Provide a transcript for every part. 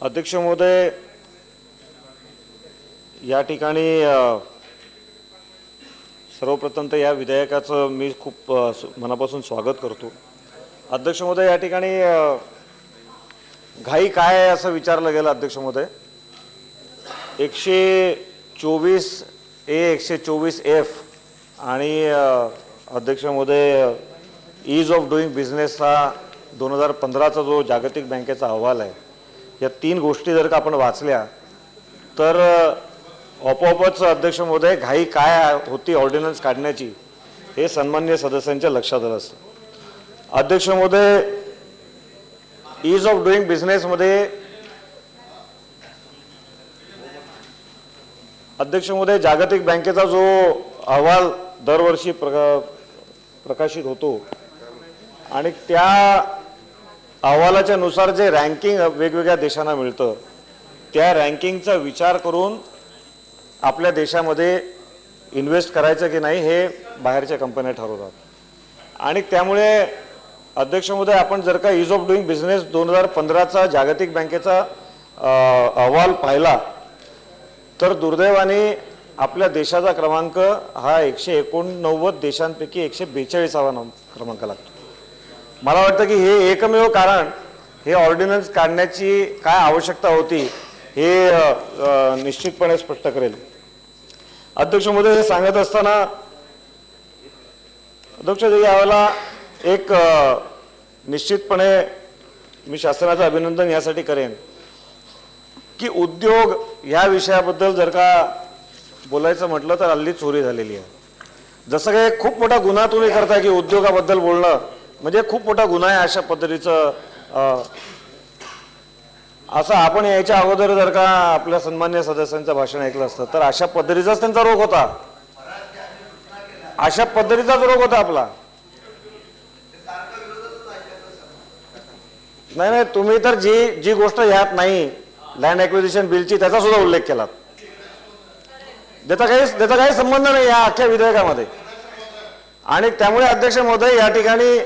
अध्यक्ष महोदय या ठिकाणी सर्वप्रथम तर या विधेयकाचं मी खूप मनापासून स्वागत करतो. अध्यक्ष महोदय या ठिकाणी घाई काय आहे असं विचारलं गेलं अध्यक्ष महोदय? एकशे चोवीस ए एकशे चोवीस एफ आणि अध्यक्ष महोदय ईज ऑफ डुईंग बिझनेस हा दोन हजार पंधराचा जो जागतिक बँकेचा अहवाल आहे या तीन गोष्टी जर का आपण वाचल्या तर आपोआपच अध्यक्ष महोदय घाई काय होती ऑर्डिनन्स काढण्याची हे सन्मान्य सदस्यांच्या लक्षात आलं असतं. अध्यक्ष महोदय ईज ऑफ डुईंग बिझनेसमध्ये अध्यक्ष महोदय जागतिक बँकेचा जो अहवाल दरवर्षी प्रका प्रकाशित होतो आणि त्या अहवालाच्या नुसार जे रँकिंग वेगवेगळ्या देशांना मिळतं त्या रँकिंगचा विचार करून आपल्या देशामध्ये इन्व्हेस्ट करायचं की नाही हे बाहेरच्या कंपन्या ठरवतात. आणि त्यामुळे अध्यक्ष महोदय आपण जर का इज ऑफ डुईंग बिझनेस दोन हजार पंधराचा जागतिक बँकेचा अहवाल पाहिला तर दुर्दैवाने आपल्या देशाचा क्रमांक हा एकशे एकोणनव्वद देशांपैकी एकशे बेचाळीसावा क्रमांक लागतो. मला वाटतं की हे एकमेव कारण हे ऑर्डिनन्स काढण्याची काय आवश्यकता होती हे निश्चितपणे स्पष्ट करेल. अध्यक्ष मोदी हे सांगत असताना अध्यक्ष यावेळेला एक निश्चितपणे मी शासनाचं अभिनंदन यासाठी करेन की उद्योग ह्या विषयाबद्दल जर का बोलायचं म्हटलं तर हल्ली चोरी झालेली आहे. जसं काही खूप मोठा गुन्हा तुम्ही करताय की उद्योगाबद्दल बोलणं म्हणजे खूप मोठा गुन्हा आहे अशा पद्धतीचं असं आपण याच्या अगोदर जर का आपल्या सन्मान्य सदस्यांचं भाषण ऐकलं असतं तर अशा पद्धतीचाच त्यांचा रोग होता. अशा पद्धतीचाच रोग होता आपला. नाही नाही तुम्ही तर जी जी गोष्ट ह्यात नाही लँड ॲक्विजिशन बिलची त्याचा सुद्धा उल्लेख केला त्याचा काही त्याचा काही संबंध नाही या अख्ख्या विधेयकामध्ये. आणि त्यामुळे अध्यक्ष महोदय या ठिकाणी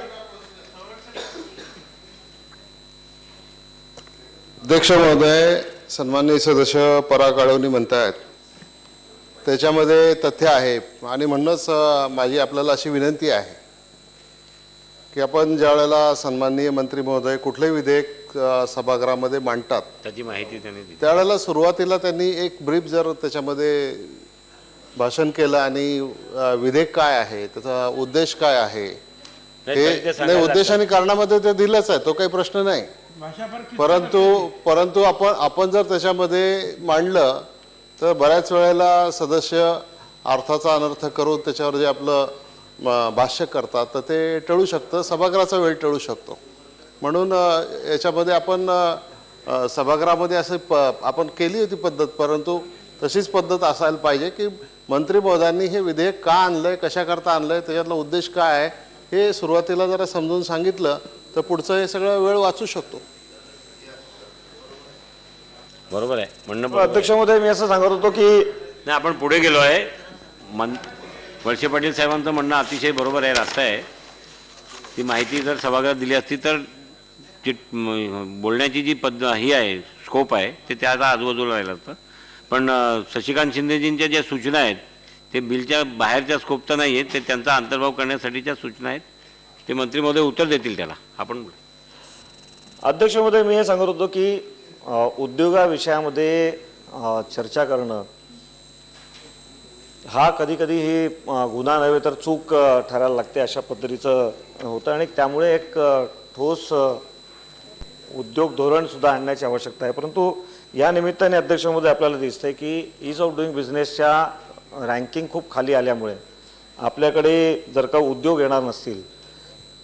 अध्यक्ष महोदय सन्माननीय सदस्य पराग आळवणी म्हणतायत. त्याच्यामध्ये तथ्य आहे आणि म्हणूनच माझी आपल्याला अशी विनंती आहे की आपण ज्या वेळेला सन्माननीय मंत्री महोदय कुठलंही विधेयक सभागृहामध्ये मांडतात त्याची माहिती त्यांनी दिली. त्यावेळेला सुरुवातीला त्यांनी एक ब्रीफ जर त्याच्यामध्ये भाषण केलं आणि विधेयक काय आहे त्याचा उद्देश काय आहे हे नाही उद्देश आणि कारणामध्ये ते दिलंच आहे तो काही प्रश्न नाही. परंतु परंतु आपण आपण जर त्याच्यामध्ये मांडलं तर बऱ्याच वेळेला सदस्य अर्थाचा अनर्थ करून त्याच्यावर जे आपलं भाष्य करतात तर ते टळू शकतं सभागृहाचा वेळ टळू शकतो. म्हणून याच्यामध्ये आपण सभागृहामध्ये असं प आपण केली होती पद्धत परंतु तशीच पद्धत असायला पाहिजे की मंत्री महोदयांनी हे विधेयक का आणलंय कशाकरता आणलंय त्याच्यातला उद्देश काय आहे हे सुरुवातीला जरा समजून सांगितलं तर पुढचं हे सगळं वेळ वाचू शकतो. बरोबर आहे. म्हणणं बरोबर आहे. अध्यक्ष महोदय मी असं सांगत होतो की नाही आपण पुढे गेलो आहे. मन वळसे पाटील साहेबांचं म्हणणं अतिशय बरोबर आहे रास्त आहे. ती माहिती जर सभागृहात दिली असती तर जी म, बोलण्याची जी पद्ध ही आहे स्कोप आहे ते त्याचा आजूबाजूला राहिलं असतं. पण अ, शशिकांत शिंदेजींच्या ज्या सूचना आहेत ते बिलच्या बाहेरच्या स्कोपचा नाही आहेत ते त्यांचा अंतर्भाव करण्यासाठीच्या सूचना आहेत. ते मंत्री महोदय उत्तर देतील त्याला. आपण अध्यक्ष महोदय मी हे सांगत होतो की उद्योगाविषयामध्ये उद्योगा विषयामध्ये चर्चा करणं हा कधी कधी ही गुन्हा नव्हे तर चूक ठरायला लागते अशा पद्धतीचं होतं आणि त्यामुळे एक ठोस उद्योग धोरणसुद्धा आणण्याची आवश्यकता आहे. परंतु या निमित्ताने अध्यक्ष आपल्याला आपल्याला दिसतंय की ईज ऑफ डुईंग बिझनेसच्या रँकिंग खूप खाली आल्यामुळे आपल्याकडे जर का उद्योग येणार नसतील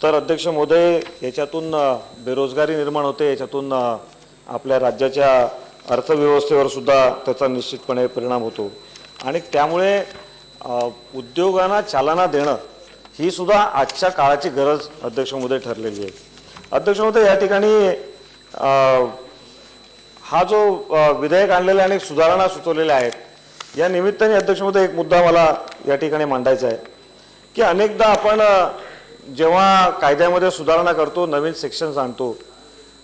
तर अध्यक्ष महोदय याच्यातून बेरोजगारी निर्माण होते याच्यातून आपल्या राज्याच्या अर्थव्यवस्थेवर सुद्धा त्याचा निश्चितपणे परिणाम होतो. आणि त्यामुळे उद्योगांना चालना देणं ही सुद्धा आजच्या काळाची गरज अध्यक्ष महोदय ठरलेली आहे. अध्यक्ष महोदय या ठिकाणी हा जो विधेयक आणलेला आणि सुधारणा सुचवलेल्या आहेत या निमित्ताने अध्यक्ष महोदय एक मुद्दा मला या ठिकाणी मांडायचा आहे की अनेकदा आपण जेव्हा कायद्यामध्ये सुधारणा करतो नवीन सेक्शन्स आणतो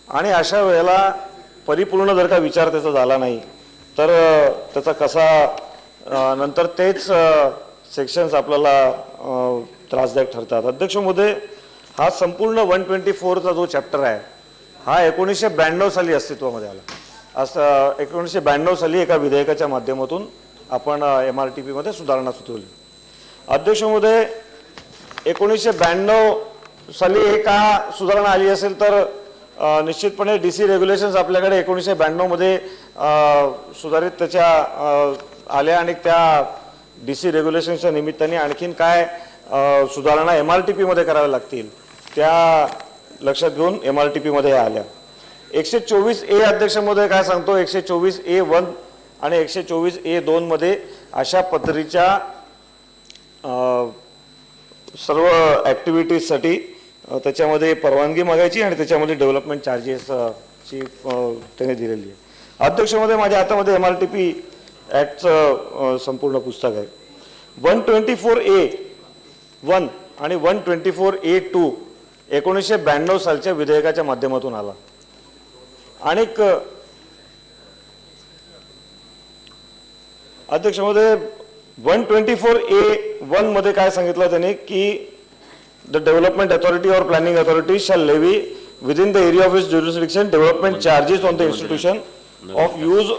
आणि अशा वेळेला परिपूर्ण जर का विचार त्याचा झाला नाही तर त्याचा कसा नंतर तेच सेक्शन्स आपल्याला त्रासदायक ठरतात. अध्यक्ष हा संपूर्ण वन ट्वेंटी फोरचा जो चॅप्टर आहे हा एकोणीसशे ब्याण्णव साली अस्तित्वामध्ये आला. असं एकोणीसशे ब्याण्णव साली एका विधेयकाच्या माध्यमातून आपण एम आर टी पीमध्ये सुधारणा सुचवली. अध्यक्ष एकोणीसशे ब्याण्णव साली हे का सुधारणा आली असेल तर निश्चितपणे डी सी रेग्युलेशन्स आपल्याकडे एकोणीसशे ब्याण्णवमध्ये सुधारित त्याच्या आल्या आणि त्या डी सी रेग्युलेशन्सच्या निमित्ताने आणखीन काय सुधारणा एम आर टी पीमध्ये कराव्या लागतील त्या लक्षात घेऊन एम आर टी पीमध्ये आल्या. एकशे चोवीस ए अध्यक्षमध्ये काय सांगतो? एकशे चोवीस ए वन आणि एकशे चोवीस ए दोनमध्ये अशा पद्धतीच्या सर्व ॲक्टिव्हिटीजसाठी त्याच्यामध्ये परवानगी मागायची आणि त्याच्यामध्ये डेव्हलपमेंट चार्जेस ची त्याने दिलेली आहे. अध्यक्षमध्ये माझ्या हातामध्ये एम आर टी पी ॲक्टचं संपूर्ण पुस्तक आहे. One twenty four A one आणि one twenty four A two एकोणीसशे ब्याण्णव सालच्या विधेयकाच्या माध्यमातून आला. आणि अध्यक्षमध्ये वन ट्वेंटी फोर ए वनमध्ये काय सांगितलं त्याने की the development authority or planning authority shall levy within the area of its jurisdiction development charges on the institution of use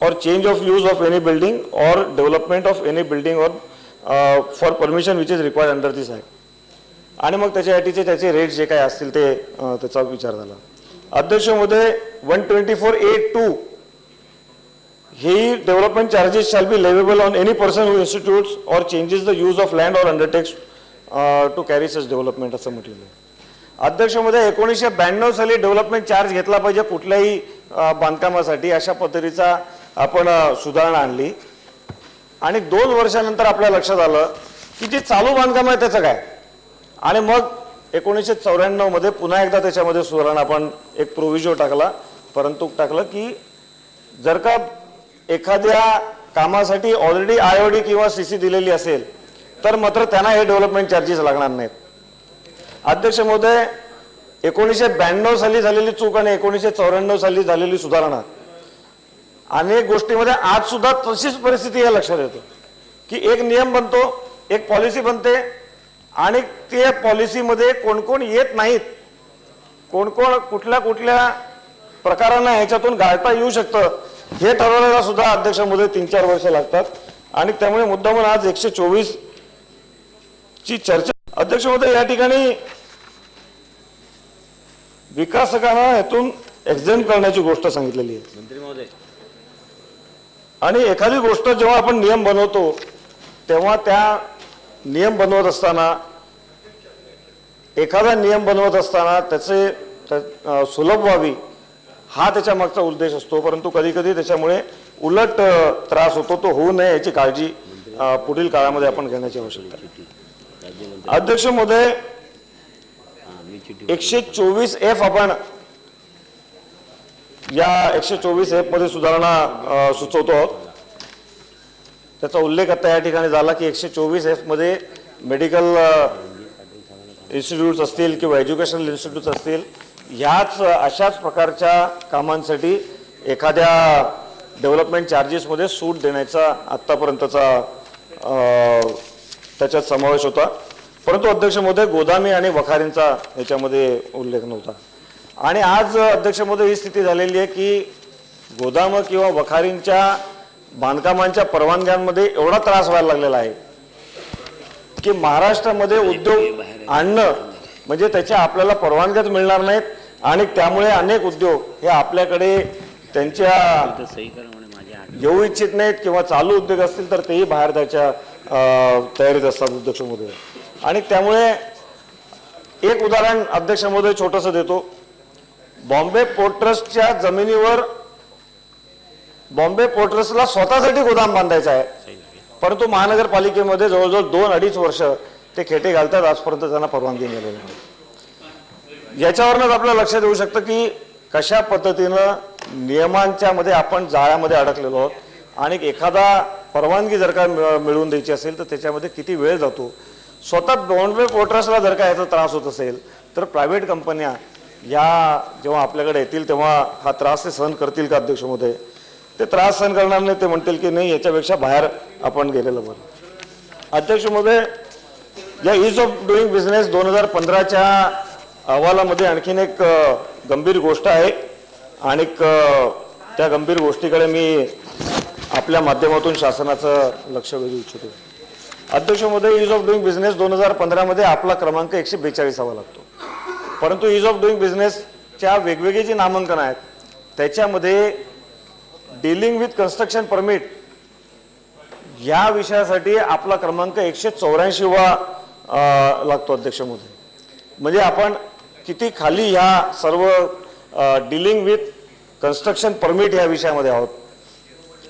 or change of use of any building or development of any building or for permission which is required under this act आणि मग त्याच्यासाठीचे त्याचे rate जे काय असतील ते अ, त्याचा विचार झाला. अध्यक्ष महोदय one twenty four A two he development charges shall be leviable on any person who institutes or changes the use of land or undertakes to carry such development असं म्हटलेलं आहे. अध्यक्षमध्ये एकोणीसशे ब्याण्णव साली डेव्हलपमेंट चार्ज घेतला पाहिजे कुठल्याही बांधकामासाठी अशा पद्धतीचा आपण सुधारणा आणली. आणि दोन वर्षानंतर आपल्या लक्षात आलं की जे चालू बांधकाम आहे त्याचं काय? आणि मग एकोणीसशे चौऱ्याण्णवमध्ये पुन्हा एकदा त्याच्यामध्ये सुधारणा आपण एक प्रोव्हिजो टाकला. परंतु टाकलं की जर का एखाद्या कामासाठी ऑलरेडी आय ओ डी किंवा सी सी दिलेली असेल तर मात्र त्यांना हे डेव्हलपमेंट चार्जेस लागणार नाहीत. अध्यक्ष महोदय एकोणीसशे ब्याण्णव साली झालेली चूक आणि एकोणीसशे चौऱ्याण्णव साली झालेली सुधारणा अनेक गोष्टीमध्ये आज सुद्धा तशीच परिस्थिती या लक्षात येते. की एक नियम बनतो एक पॉलिसी बनते आणि ते पॉलिसीमध्ये कोण कोण येत नाहीत. कोण कोण कुठल्या कुठल्या प्रकारांना ह्याच्यातून गाळता येऊ शकतं हे ठरवण्याला सुद्धा अध्यक्षामध्ये तीन चार वर्ष लागतात. आणि त्यामुळे मुद्दामून आज एकशे चोवीस ची चर्चा. अध्यक्षमध्ये या ठिकाणी विकासकांना ह्यातून एक्झेम करण्याची गोष्ट सांगितलेली आहे. मंत्री महोदय. आणि एखादी गोष्ट जेव्हा आपण नियम बनवतो तेव्हा त्या नियम बनवत असताना एखादा नियम बनवत असताना त्याचे सुलभ व्हावी हा त्याच्या मागचा उद्देश असतो. परंतु कधी कधी त्याच्यामुळे उलट त्रास होतो तो होऊ नये याची काळजी पुढील काळामध्ये आपण घेण्याची आवश्यकता अध्यक्ष महोदय एकशे चोवीस एफ आपण या एकशे चोवीस एफमध्ये सुधारणा सुचवतो आहोत. त्याचा उल्लेख आता या ठिकाणी झाला की एकशे चोवीस एफमध्ये मेडिकल इन्स्टिट्यूट्स असतील किंवा एज्युकेशनल इन्स्टिट्यूट्स असतील ह्याच अशाच प्रकारच्या कामांसाठी एखाद्या डेव्हलपमेंट चार्जेसमध्ये सूट देण्याचा आत्तापर्यंतचा त्याच्यात समावेश होता. परंतु अध्यक्ष महोदय गोदामी आणि वखारींचा याच्यामध्ये उल्लेख नव्हता. आणि आज अध्यक्ष महोदय ही स्थिती झालेली आहे की गोदाम किंवा वखारींच्या बांधकामांच्या परवानग्यांमध्ये एवढा त्रास व्हायला लागलेला आहे की महाराष्ट्रामध्ये उद्योग आणणं म्हणजे त्याच्या आपल्याला परवानग्याच मिळणार नाहीत आणि त्यामुळे अनेक उद्योग हे आपल्याकडे त्यांच्या येऊ इच्छित नाहीत किंवा चालू उद्योग असतील तर तेही बाहेर जायच्या अं, तयारीत असतात महोदय. आणि त्यामुळे एक उदाहरण अध्यक्ष महोदय छोटंसं देतो. बॉम्बे पोर्ट ट्रस्टच्या जमिनीवर बॉम्बे पोर्ट ट्रस्टला स्वतःसाठी गोदाम बांधायचं आहे. परंतु महानगरपालिकेमध्ये जवळजवळ दोन अडीच वर्ष ते खेटे घालतात. आजपर्यंत त्यांना परवानगी मिळाली नाही. याच्यावरूनच आपलं लक्षात येऊ शकतं की कशा पद्धतीनं नियमांच्या मध्ये आपण जाळ्यामध्ये अडकलेलो आहोत. आणि एखादा परवानगी जर का मिळवून द्यायची असेल तर त्याच्यामध्ये किती वेळ जातो? स्वतः बॉम्बे पोर्टर्सला जर का याचा त्रास होत असेल तर प्रायव्हेट कंपन्या या जेव्हा आपल्याकडे येतील तेव्हा हा त्रास ते सहन करतील का अध्यक्ष महोदय ते त्रास सहन करणार नाही ते म्हणतील की नाही याच्यापेक्षा बाहेर आपण गेलेलं बरं. अध्यक्ष महोदय या इज ऑफ डुईंग बिझनेस दोन हजार पंधराच्या अहवालामध्ये आणखीन एक गंभीर गोष्ट आहे. आणि त्या गंभीर गोष्टीकडे मी आपल्या माध्यमातून शासनाचं लक्ष वेधू इच्छितो. अध्यक्ष महोदय ऑफ डुईंग बिझनेस दोन हजार पंधरामध्ये आपला क्रमांक एकशे बेचाळीसावा लागतो. परंतु ईज ऑफ डुईंग बिझनेसच्या वेगवेगळी जी नामांकन आहेत त्याच्यामध्ये डीलिंग विथ कन्स्ट्रक्शन परमिट या विषयासाठी आपला क्रमांक एकशे चौऱ्याऐंशीवा लागतो अध्यक्ष महोदय. म्हणजे आपण किती खाली ह्या सर्व डीलिंग विथ कन्स्ट्रक्शन परमिट ह्या विषयामध्ये आहोत.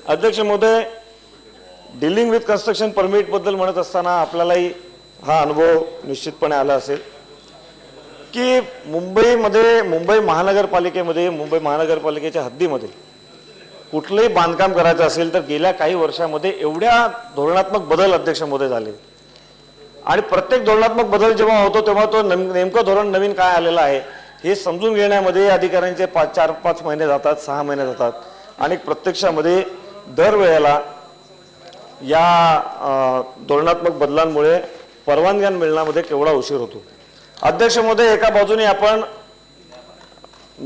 अध्यक्ष महोदय डिलिंग विथ कन्स्ट्रक्शन परमिटबद्दल म्हणत असताना आपल्यालाही हा अनुभव निश्चितपणे आला असेल. की मुंबईमध्ये मुंबई महानगरपालिकेमध्ये मुंबई महानगरपालिकेच्या हद्दीमध्ये कुठलंही बांधकाम करायचं असेल तर गेल्या काही वर्षामध्ये एवढ्या धोरणात्मक बदल अध्यक्षामध्ये झाले. आणि प्रत्येक धोरणात्मक बदल जेव्हा होतो तेव्हा तो नेम- नेमकं धोरण नवीन काय आलेलं आहे हे समजून घेण्यामध्ये अधिकाऱ्यांचे पाच चार पाच महिने जातात सहा महिने जातात. आणि प्रत्यक्षामध्ये दरवेळेला या धोरणात्मक बदलांमुळे परवानग्या मिळण्यामध्ये केवढा उशीर होतो? अध्यक्ष महोदय एका बाजूने आपण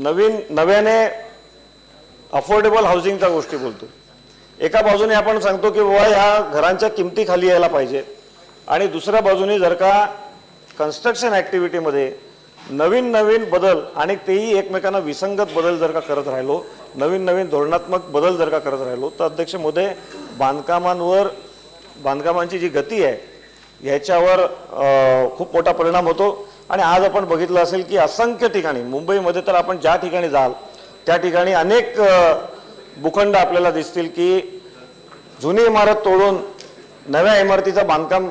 नवीन नव्याने अफोर्डेबल हाऊसिंगच्या गोष्टी बोलतो. एका बाजूने आपण सांगतो की बाबा ह्या घरांच्या किमती खाली यायला पाहिजे. आणि दुसऱ्या बाजूने जर का कन्स्ट्रक्शन ॲक्टिव्हिटीमध्ये नवीन नवीन बदल आणि तेही एकमेकांना विसंगत बदल जर का करत राहिलो नवीन नवीन धोरणात्मक बदल जर का करत राहिलो तर अध्यक्ष मोदय बांधकामांवर बांधकामांची जी गती आहे ह्याच्यावर खूप मोठा परिणाम होतो. आणि आज आपण बघितलं असेल की असंख्य ठिकाणी मुंबईमध्ये तर आपण ज्या ठिकाणी जाल त्या ठिकाणी अनेक भूखंड आपल्याला दिसतील की जुनी इमारत तोडून नव्या इमारतीचं बांधकाम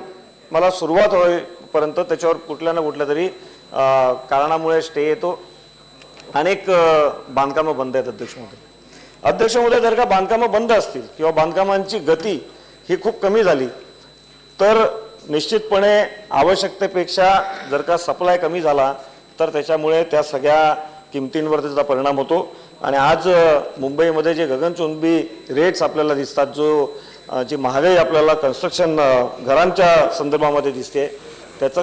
मला सुरुवात होईपर्यंत त्याच्यावर कुठल्या ना कुठल्या तरी कारणामुळे स्टे येतो. अनेक बांधकामं बंद आहेत अध्यक्ष महोदय अध्यक्ष महोदय जर का बांधकामं बंद असतील किंवा बांधकामांची गती ही खूप कमी झाली तर निश्चितपणे आवश्यकतेपेक्षा जर का सप्लाय कमी झाला तर त्याच्यामुळे त्या सगळ्या किमतींवर त्याचा परिणाम होतो. आणि आज मुंबईमध्ये जे गगनचुंबी रेट्स आपल्याला दिसतात जो जी महागाई आपल्याला कन्स्ट्रक्शन घरांच्या संदर्भामध्ये दिसते त्याचं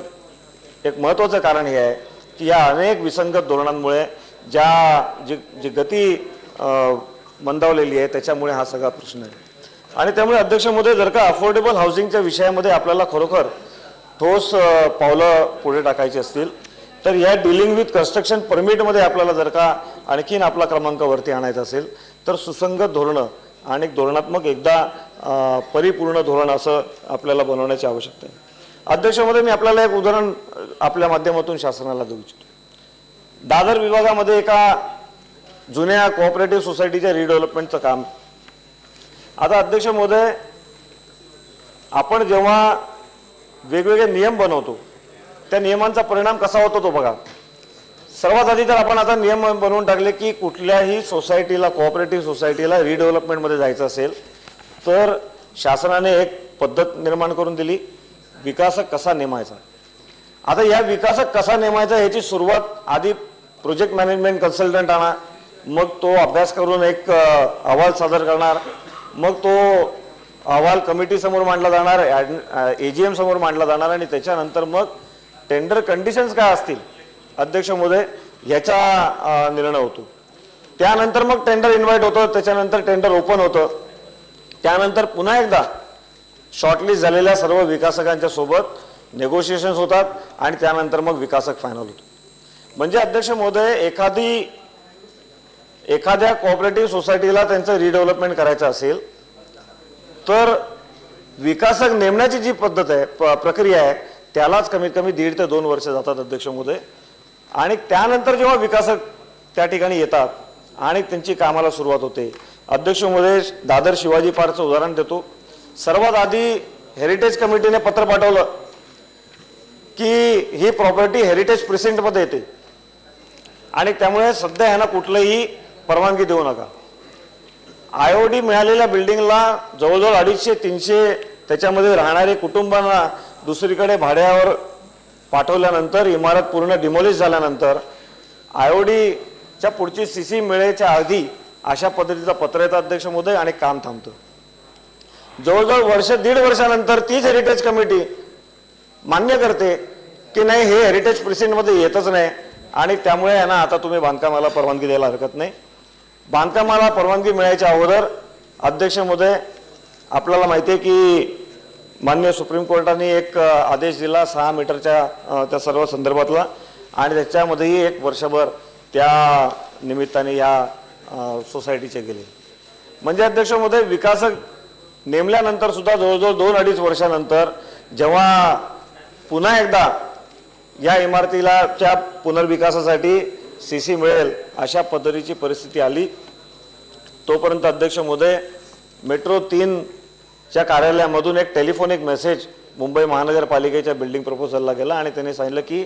एक महत्त्वाचं कारण हे आहे की या अनेक विसंगत धोरणांमुळे ज्या जी जी गती मंदावलेली आहे त्याच्यामुळे हा सगळा प्रश्न आहे. आणि त्यामुळे अध्यक्ष मोदी जर का अफोर्डेबल हाऊसिंगच्या विषयामध्ये आपल्याला खरोखर ठोस पावलं पुढे टाकायची असतील तर या डिलिंग विथ कन्स्ट्रक्शन परमिटमध्ये आपल्याला जर का आणखीन आपला क्रमांक वरती आणायचा असेल तर सुसंगत धोरणं आणि धोरणात्मक एकदा परिपूर्ण धोरण असं आपल्याला बनवण्याची आवश्यकता आहे. अध्यक्षामध्ये मी आपल्याला एक उदाहरण आपल्या माध्यमातून शासनाला देऊ इच्छितो. दादर विभागामध्ये एका जुन्या कोऑपरेटिव्ह सोसायटीच्या रिडेव्हलपमेंटचं काम. आता अध्यक्ष महोदय आपण जेव्हा वेगवेगळे नियम बनवतो त्या नियमांचा परिणाम कसा होतो तो बघा. सर्वात आधी तर आपण आता नियम बनवून टाकले की कुठल्याही सोसायटीला कोऑपरेटिव्ह सोसायटीला रिडेव्हलपमेंटमध्ये जायचं असेल तर शासनाने एक पद्धत निर्माण करून दिली विकासक कसा नेमायचा. आता या विकासक कसा नेमायचा याची सुरुवात आधी प्रोजेक्ट मॅनेजमेंट कन्सल्टंट आणा मग तो अभ्यास करून एक अहवाल सादर करणार. मग तो अहवाल कमिटीसमोर मांडला जाणार ए जी एम समोर मांडला जाणार आणि त्याच्यानंतर मग टेंडर कंडिशन्स काय असतील अध्यक्ष महोदय याचा निर्णय होतो. त्यानंतर मग टेंडर इन्व्हाइट होतं त्याच्यानंतर टेंडर ओपन होतं. त्यानंतर पुन्हा एकदा शॉर्टलिस्ट झालेल्या सर्व विकासकांच्या सोबत नेगोशिएशन्स होतात आणि त्यानंतर मग विकासक फायनल होतो. म्हणजे अध्यक्ष महोदय एखादी एखाद्या कोऑपरेटिव्ह सोसायटीला त्यांचं रिडेव्हलपमेंट करायचं असेल तर विकासक नेमण्याची जी पद्धत आहे प- प्रक्रिया आहे त्यालाच कमीत कमी दीड ते दोन वर्ष जातात अध्यक्ष महोदय. आणि त्यानंतर जेव्हा विकासक त्या ठिकाणी येतात आणि त्यांची कामाला सुरुवात होते अध्यक्ष महोदय दादर शिवाजी पार्कचं उदाहरण देतो. सर्वात आधी हेरिटेज कमिटीने पत्र पाठवलं की ही प्रॉपर्टी हेरिटेज प्रेसिडेंटमध्ये येते. आणि त्यामुळे सध्या ह्यांना कुठलंही परवानगी देऊ नका. आय ओ डी मिळालेल्या बिल्डिंगला जवळजवळ अडीचशे तीनशे त्याच्यामध्ये राहणारे कुटुंबांना दुसरीकडे भाड्यावर पाठवल्यानंतर इमारत पूर्ण डिमोलिश झाल्यानंतर आयोडीच्या पुढची सी सी मिळेच्या आधी अशा पद्धतीचा पत्र येतं अध्यक्ष महोदय आणि काम थांबतं. जवळजवळ वर्ष दीड वर्षानंतर तीच हेरिटेज कमिटी मान्य करते की नाही हे हेरिटेज प्रिसिंटमध्ये येतच नाही आणि त्यामुळे यांना ना आता तुम्ही बांधकामाला परवानगी द्यायला हरकत नाही. बांधकामाला परवानगी मिळायच्या अगोदर अध्यक्ष महोदय आपल्याला माहिती आहे की मान्य सुप्रीम कोर्टाने एक आदेश दिला सहा मीटरच्या त्या सर्व संदर्भातला आणि त्याच्यामध्येही एक वर्षभर त्या निमित्ताने या सोसायटीचे गेले. म्हणजे अध्यक्ष महोदय विकासक नेमल्यानंतर सुद्धा जवळजवळ दोन अडीच वर्षानंतर जेव्हा पुन्हा एकदा या इमारतीला च्या पुनर्विकासासाठी सी सी मिळेल अशा पद्धतीची परिस्थिती आली. तोपर्यंत अध्यक्ष महोदय मेट्रो तीनच्या कार्यालयामधून एक टेलिफोनिक मेसेज मुंबई महानगरपालिकेच्या बिल्डिंग प्रपोजलला गेला आणि त्यांनी सांगितलं की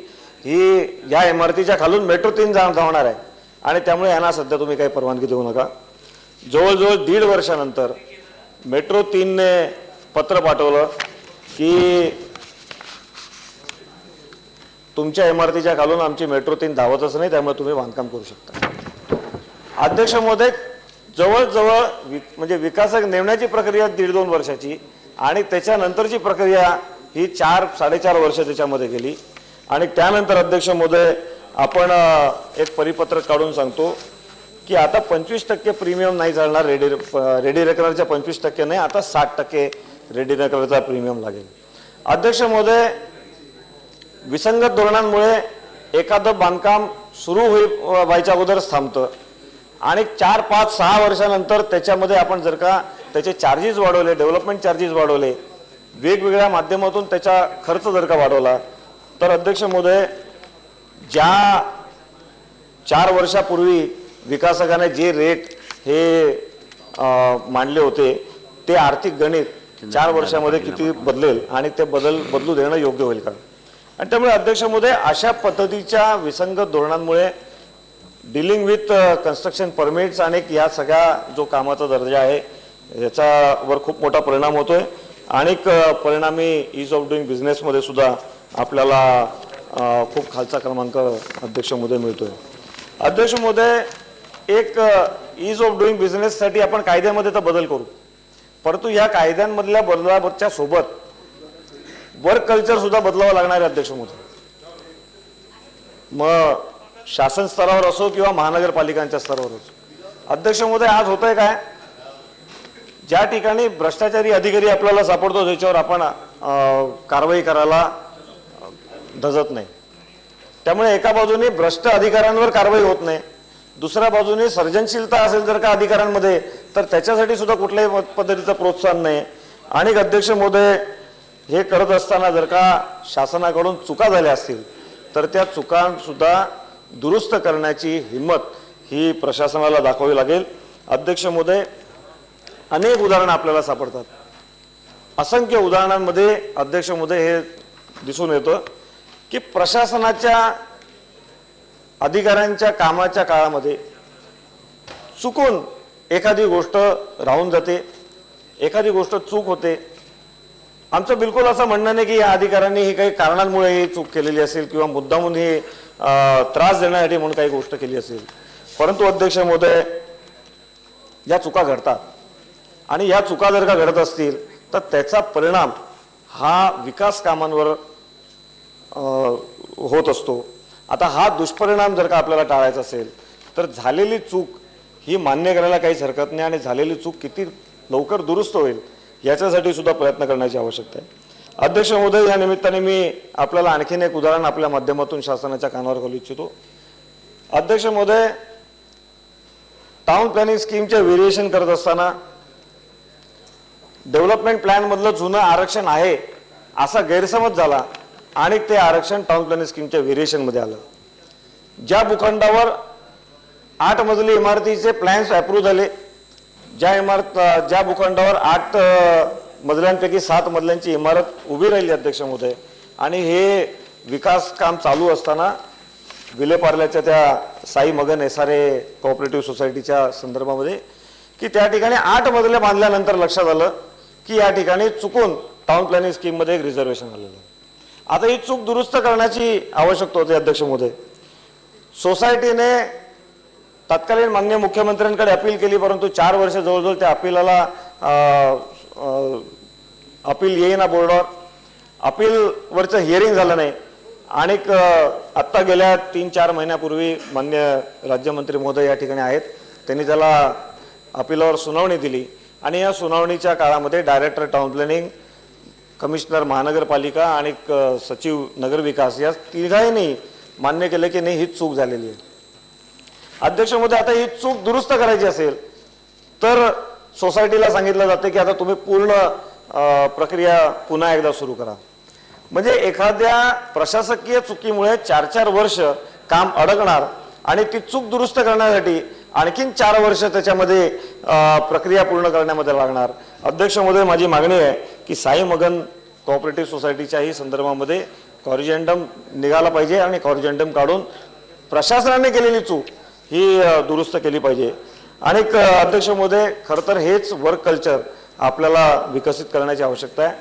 ही या इमारतीच्या खालून मेट्रो तीन जा धावणार आहे आणि त्यामुळे यांना सध्या तुम्ही काही परवानगी देऊ नका. जवळजवळ दीड वर्षानंतर मेट्रो तीनने पत्र पाठवलं की तुमच्या इमारतीच्या खालून आमची मेट्रो तीन धावतच नाही त्यामुळे तुम्ही बांधकाम करू शकता. अध्यक्ष महोदय जवळजवळ वि म्हणजे विकासक नेमण्याची प्रक्रिया दीड दोन वर्षाची आणि त्याच्यानंतरची प्रक्रिया ही चार साडेचार वर्ष त्याच्यामध्ये गेली. आणि त्यानंतर अध्यक्ष महोदय आपण एक परिपत्रक काढून सांगतो की आता पंचवीस टक्के प्रीमियम नाही चालणार रेडी रेडी रेकनरच्या पंचवीस टक्के नाही आता साठ टक्के रेडी रेकनरचा प्रीमियम लागेल. अध्यक्ष महोदय विसंगत धोरणांमुळे एखादं बांधकाम सुरू होई व्हायच्या अगोदरच थांबतं. आणि चार पाच सहा वर्षानंतर त्याच्यामध्ये आपण जर का त्याचे चार्जेस वाढवले डेव्हलपमेंट चार्जेस वाढवले वेगवेगळ्या माध्यमातून त्याचा खर्च जर का वाढवला तर अध्यक्ष महोदय ज्या चार वर्षापूर्वी विकासकाने जे रेट हे मांडले होते ते आर्थिक गणित चार वर्षामध्ये किती बदलेल आणि ते बदल बदलू देणं योग्य होईल का? आणि त्यामुळे अध्यक्ष महोदय अशा पद्धतीच्या विसंगत धोरणांमुळे डिलिंग विथ कन्स्ट्रक्शन परमिट्स आणि या सगळ्या जो कामाचा दर्जा आहे याच्यावर खूप मोठा परिणाम होतोय. आणि uh, परिणामी इज ऑफ डुईंग बिझनेसमध्ये सुद्धा आपल्याला uh, खूप खालचा क्रमांक अध्यक्ष महोदय मिळतोय. अध्यक्ष महोदय एक इज ऑफ डुईंग बिझनेससाठी आपण कायद्यामध्ये तर बदल करू. परंतु या कायद्यांमधल्या बदलाच्या सोबत वर्क कल्चर सुद्धा बदलावं लागणार आहे अध्यक्ष महोदय मग शासन स्तरावर असो किंवा महानगरपालिकांच्या स्तरावर असो. अध्यक्ष महोदय आज होतंय काय? ज्या ठिकाणी भ्रष्टाचारी अधिकारी आपल्याला सापडतो त्याच्यावर आपण कारवाई करायला धजत नाही. त्यामुळे एका बाजूने भ्रष्ट अधिकाऱ्यांवर कारवाई होत नाही. दुसऱ्या बाजूने सर्जनशीलता असेल जर का अधिकाऱ्यांमध्ये तर त्याच्यासाठी सुद्धा कुठल्याही पद्धतीचं प्रोत्साहन नाही. आणि अध्यक्ष महोदय हे करत असताना जर का शासनाकडून चुका झाल्या असतील तर त्या चुकांसुद्धा दुरुस्त करण्याची हिंमत ही प्रशासनाला दाखवावी लागेल. अध्यक्ष महोदय अनेक उदाहरणं आपल्याला सापडतात. असंख्य उदाहरणांमध्ये अध्यक्ष महोदय हे दिसून येतं की प्रशासनाच्या अधिकाऱ्यांच्या कामाच्या काळामध्ये चुकून एखादी गोष्ट राहून जाते एखादी गोष्ट चूक होते आमचं बिलकुल असं म्हणणं नाही की या अधिकाऱ्यांनी ही काही कारणांमुळे ही चूक केलेली असेल किंवा मुद्दामून हे त्रास देण्यासाठी म्हणून काही गोष्ट केली असेल. परंतु अध्यक्ष महोदय या चुका घडतात. आणि या चुका जर का घडत असतील तर त्याचा परिणाम हा विकास कामांवर होत असतो. आता हा दुष्परिणाम जर का आपल्याला टाळायचा असेल तर झालेली चूक ही मान्य करायला काहीच हरकत नाही आणि झालेली चूक किती लवकर दुरुस्त होईल याच्यासाठी सुद्धा प्रयत्न करण्याची आवश्यकता आहे. अध्यक्ष महोदय या निमित्ताने मी आपल्याला आणखीन एक उदाहरण आपल्या माध्यमातून शासनाच्या कानावर घालू इच्छितो. अध्यक्ष महोदय टाउन प्लॅनिंग स्कीमचे व्हेरिएशन करत असताना डेव्हलपमेंट प्लॅनमधलं जुनं आरक्षण आहे असा गैरसमज झाला आणि ते आरक्षण टाउन प्लॅनिंग स्कीमच्या व्हेरिएशनमध्ये आलं. ज्या भूखंडावर आठ मजली इमारतीचे प्लॅन्स अप्रूव्ह झाले ज्या इमारत ज्या भूखंडावर आठ मजल्यांपैकी सात मजल्यांची इमारत उभी राहिली अध्यक्ष महोदय. आणि हे विकास काम चालू असताना विलेपार्ल्याच्या त्या साई मगन एसआरए कोऑपरेटिव्ह सोसायटीच्या संदर्भामध्ये की त्या ठिकाणी आठ मजल्या बांधल्यानंतर लक्षात आलं की या ठिकाणी चुकून टाउन प्लॅनिंग स्कीममध्ये एक रिझर्वेशन आलेलं आहे. आता ही चूक दुरुस्त करण्याची आवश्यकता होती अध्यक्ष महोदय. सोसायटीने तत्कालीन मान्य मुख्यमंत्र्यांकडे अपील केली परंतु चार वर्ष जवळजवळ त्या अपिलाला अपील येईना बोर्डावर. अपीलवरचं हिअरिंग झालं नाही. आणि आत्ता गेल्या तीन चार महिन्यापूर्वी मान्य राज्यमंत्री महोदय या ठिकाणी आहेत. त्यांनी त्याला अपिलावर सुनावणी दिली. आणि या सुनावणीच्या काळामध्ये डायरेक्टर टाउन प्लॅनिंग कमिशनर महानगरपालिका आणि सचिव नगरविकास या तिघांनी मान्य केलं की नाही हीच चूक झालेली आहे. अध्यक्षमध्ये आता ही चूक दुरुस्त करायची असेल तर सोसायटीला सांगितलं जातं की आता तुम्ही पूर्ण प्रक्रिया पुन्हा एकदा सुरू करा. म्हणजे एखाद्या प्रशासकीय चुकीमुळे चार चार वर्ष काम अडकणार आणि ती चूक दुरुस्त करण्यासाठी आणखीन चार वर्ष त्याच्यामध्ये प्रक्रिया पूर्ण करण्यामध्ये लागणार. अध्यक्ष महोदय माझी मागणी आहे की साई मगन कोऑपरेटिव्ह सोसायटीच्याही संदर्भामध्ये कॉरिजेंडम निघाला पाहिजे आणि कॉरिजेंडम काढून प्रशासनाने केलेली चूक ही दुरुस्त केली पाहिजे. आणि अध्यक्ष महोदय खरं तर हेच वर्क कल्चर आपल्याला विकसित करण्याची आवश्यकता आहे.